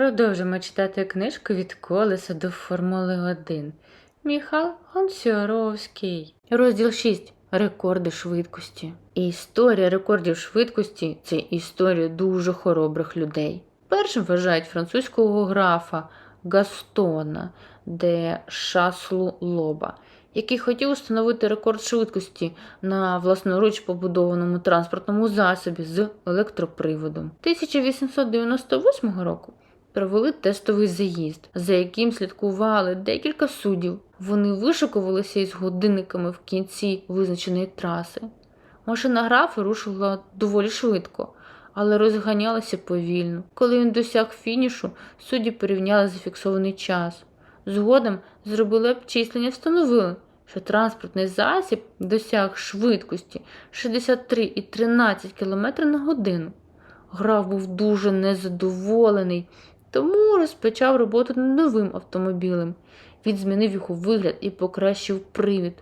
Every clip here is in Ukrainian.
Продовжимо читати книжку від колеса до Формули 1. Міхал Гонсіоровський. Розділ 6. Рекорди швидкості. Історія рекордів швидкості це історія дуже хоробрих людей. Першим вважають французького графа Гастона де Шаслу Лоба, який хотів встановити рекорд швидкості на власноруч побудованому транспортному засобі з електроприводом. 1898 року провели тестовий заїзд, за яким слідкували декілька суддів. Вони вишикувалися із годинниками в кінці визначеної траси. Машина графа рушила доволі швидко, але розганялася повільно. Коли він досяг фінішу, судді порівняли зафіксований час. Згодом зробили обчислення встановили, що транспортний засіб досяг швидкості 63,13 км на годину. Граф був дуже незадоволений, тому розпочав роботу над новим автомобілем. Він змінив його вигляд і покращив привід.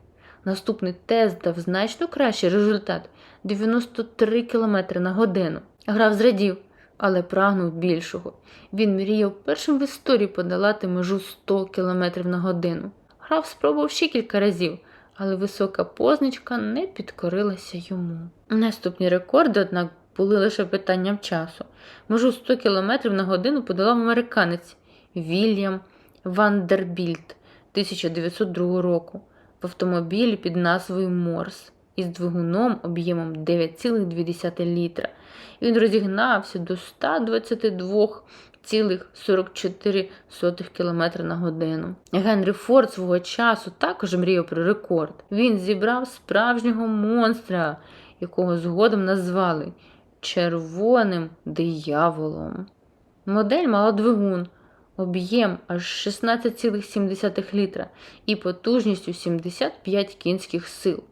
Наступний тест дав значно кращий результат 93 км на годину. Граф зрадів, але прагнув більшого. Він мріяв першим в історії подолати межу 100 км на годину. Граф спробував ще кілька разів, але висока позначка не підкорилася йому. Наступні рекорди, однак, були лише питанням часу. Межу 100 км на годину подолав американець Вільям Вандербільт 1902 року в автомобілі під назвою Морс із двигуном об'ємом 9,2 літра. Він розігнався до 122,44 км на годину. Генрі Форд свого часу також мріяв про рекорд. Він зібрав справжнього монстра, якого згодом назвали червоним дияволом. Модель мала двигун, об'єм аж 16,7 літра і потужністю 75 кінських сил.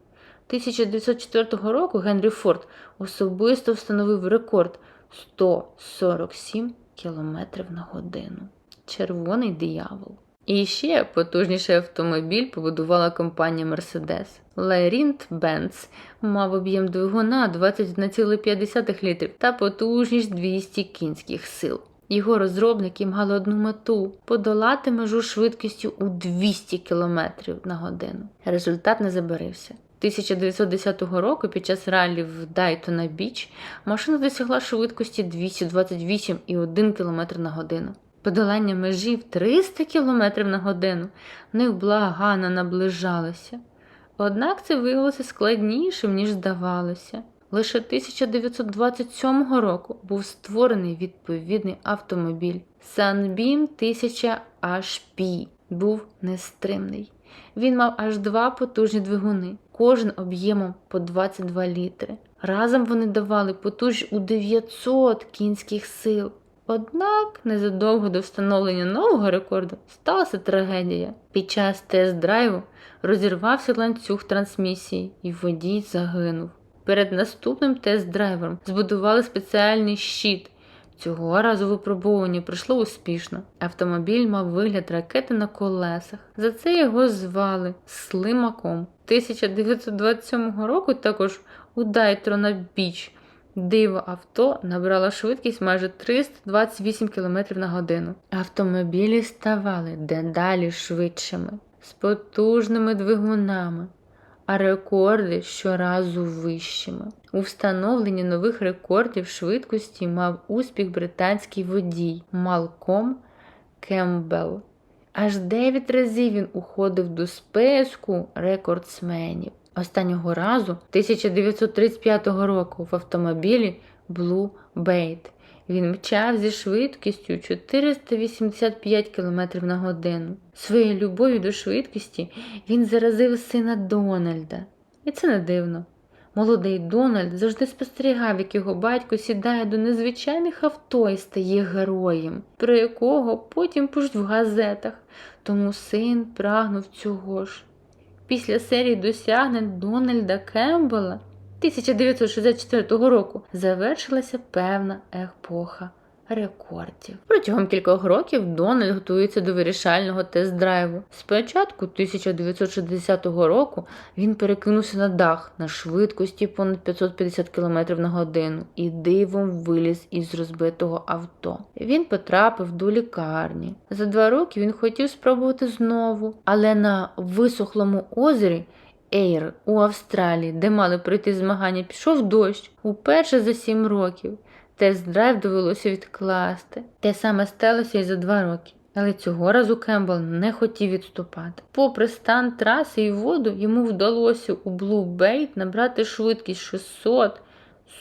1904 року Генрі Форд особисто встановив рекорд 147 км на годину. Червоний диявол. І ще потужніший автомобіль побудувала компанія Mercedes. Лайрінт Benz мав об'єм двигуна 21,5 літрів та потужність 200 кінських сил. Його розробники мали одну мету подолати межу швидкістю у 200 км на годину. Результат не забарився. 1910 року під час раллі в Дайтона Біч машина досягла швидкості 228,1 км на годину. Подолання межі в 300 км на годину невблагано наближалося. Однак це виявилося складнішим, ніж здавалося. Лише 1927 року був створений відповідний автомобіль. Sunbeam 1000 HP був нестримний. Він мав аж два потужні двигуни, кожен об'ємом по 22 літри. Разом вони давали потужність у 900 кінських сил. Однак незадовго до встановлення нового рекорду сталася трагедія. Під час тест-драйву розірвався ланцюг трансмісії і водій загинув. Перед наступним тест-драйвером збудували спеціальний щит. Цього разу випробування пройшло успішно. Автомобіль мав вигляд ракети на колесах. За це його звали Слимаком. 1927 року також у Дайтрона Біч диво авто набрало швидкість майже 328 км на годину. Автомобілі ставали дедалі швидшими, з потужними двигунами а рекорди щоразу вищими. У встановленні нових рекордів швидкості мав успіх британський водій Малком Кембел. Аж 9 разів він уходив до списку рекордсменів. Останнього разу 1935 року в автомобілі Blue Bait. Він мчав зі швидкістю 485 км на годину. Своєю любов'ю до швидкості він заразив сина Дональда. І це не дивно. Молодий Дональд завжди спостерігав, як його батько сідає до незвичайних авто і стає героєм, про якого потім пишуть в газетах, тому син прагнув цього ж. Після серії досягнень Дональда Кембела 1964 року завершилася певна епоха рекордів. Протягом кількох років Дональд готується до вирішального тест-драйву. Спочатку 1960 року він перекинувся на дах на швидкості понад 550 км на годину і дивом виліз із розбитого авто. Він потрапив до лікарні. За два роки він хотів спробувати знову, але на висохлому озері. Ейр у Австралії, де мали пройти змагання, пішов дощ уперше за сім років. Тест-драйв довелося відкласти. Те саме сталося і за два роки. Але цього разу Кембл не хотів відступати. Попри стан траси і воду, йому вдалося у Блубейт набрати швидкість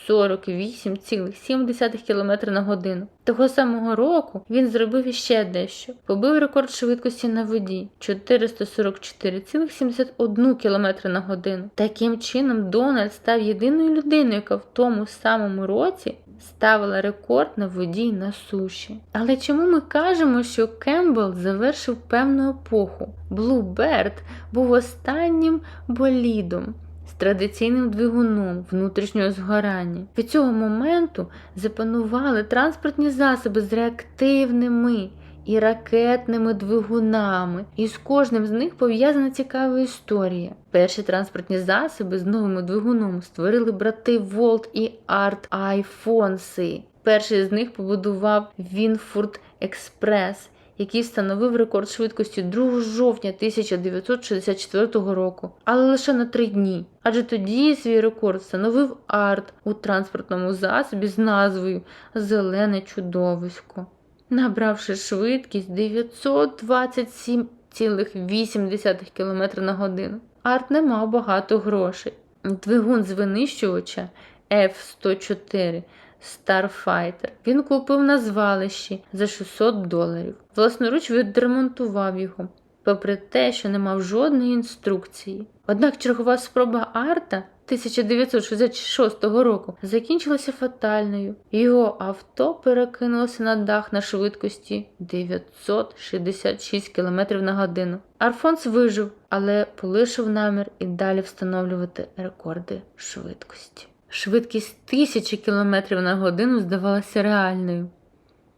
648,7 км на годину. Того самого року він зробив іще дещо. Побив рекорд швидкості на воді 444,71 км на годину. Таким чином, Дональд став єдиною людиною, яка в тому самому році ставила рекорд на воді на суші. Але чому ми кажемо, що Кембл завершив певну епоху? Блуберт був останнім болідом. Традиційним двигуном внутрішнього згорання. Від цього моменту запанували транспортні засоби з реактивними і ракетними двигунами, і з кожним з них пов'язана цікава історія. Перші транспортні засоби з новим двигуном створили брати Волт і Арт Айфонси. Перший з них побудував Вінфурд Експрес, який встановив рекорд швидкості 2 жовтня 1964 року, але лише на три дні. Адже тоді свій рекорд встановив арт у транспортному засобі з назвою Зелене чудовисько. Набравши швидкість 927,8 км на годину. Арт не мав багато грошей. Двигун з винищувача F-104 Starfighter він купив на звалищі за 600 доларів. Власноруч відремонтував його, попри те, що не мав жодної інструкції. Однак чергова спроба Арта 1966 року закінчилася фатальною. Його авто перекинулося на дах на швидкості 966 км на годину. Арфонс вижив, але полишив намір і далі встановлювати рекорди швидкості. Швидкість тисячі кілометрів на годину здавалася реальною.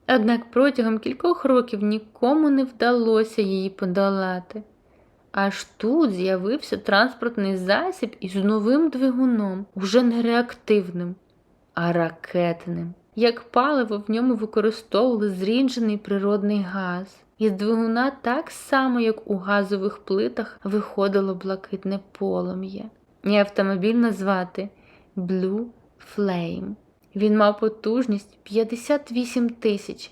Однак протягом кількох років нікому не вдалося її подолати. Аж тут з'явився транспортний засіб із новим двигуном, уже не реактивним, а ракетним. Як паливо в ньому використовували зріджений природний газ. Із двигуна так само, як у газових плитах, виходило блакитне полум'я. І автомобіль назвати Blue Flame. Він мав потужність 58 тисяч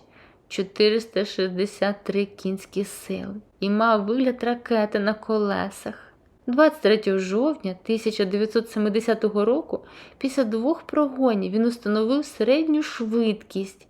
463 кінські сили і мав вигляд ракети на колесах. 23 жовтня 1970 року, після двох прогонів, він установив середню швидкість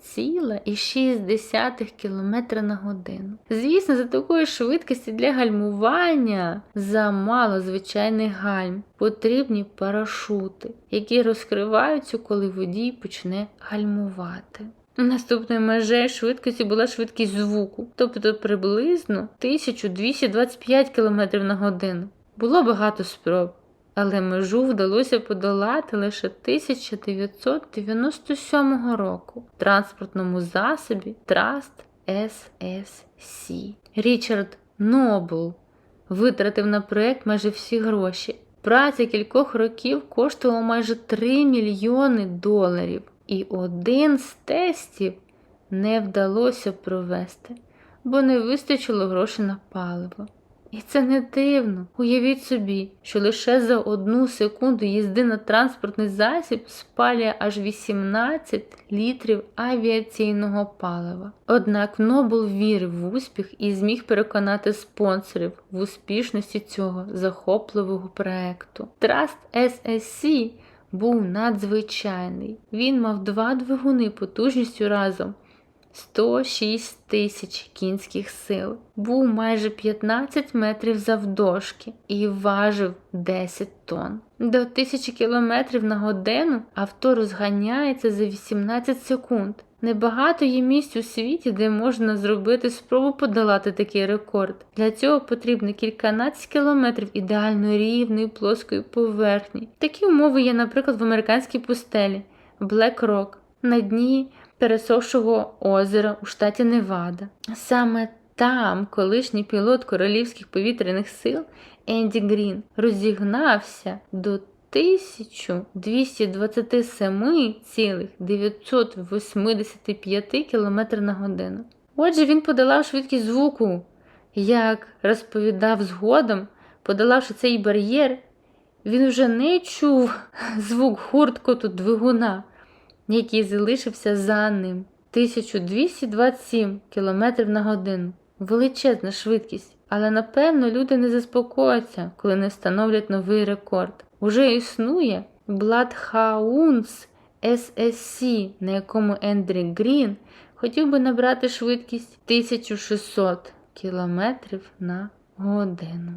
1001,6 км на годину. Звісно, за такої швидкості для гальмування замало звичайних гальм. Потрібні парашути, які розкриваються, коли водій почне гальмувати. Наступною межею швидкості була швидкість звуку, тобто приблизно 1225 км на годину. Було багато спроб, але межу вдалося подолати лише 1997 року в транспортному засобі Trust SSC. Річард Нобл витратив на проект майже всі гроші. Праця кількох років коштувала майже 3 мільйони доларів. І один з тестів не вдалося провести, бо не вистачило грошей на паливо. І це не дивно. Уявіть собі, що лише за одну секунду їзди на транспортний засіб спалює аж 18 літрів авіаційного палива. Однак Нобл вірив в успіх і зміг переконати спонсорів в успішності цього захопливого проекту. Trust SSC був надзвичайний. Він мав два двигуни потужністю разом 106 тисяч кінських сил, був майже 15 метрів завдовжки і важив 10 тонн. До 1000 км на годину авто розганяється за 18 секунд. Небагато є місць у світі, де можна зробити спробу подолати такий рекорд. Для цього потрібно кільканадцять кілометрів ідеально рівної плоскої поверхні. Такі умови є, наприклад, в американській пустелі. Блек Рок на дні пересохшого озера у штаті Невада. Саме там колишній пілот королівських повітряних сил Енді Грін розігнався до 1227,985 км на годину. Отже, він подолав швидкість звуку, як розповідав згодом, подолавши цей бар'єр, він вже не чув звук гурткоту двигуна, який залишився за ним. 1227 км на годину. Величезна швидкість. Але напевно люди не заспокояться, коли не встановлять новий рекорд. Уже існує Bloodhounds SSC, на якому Ендрі Грін хотів би набрати швидкість 1600 км на годину.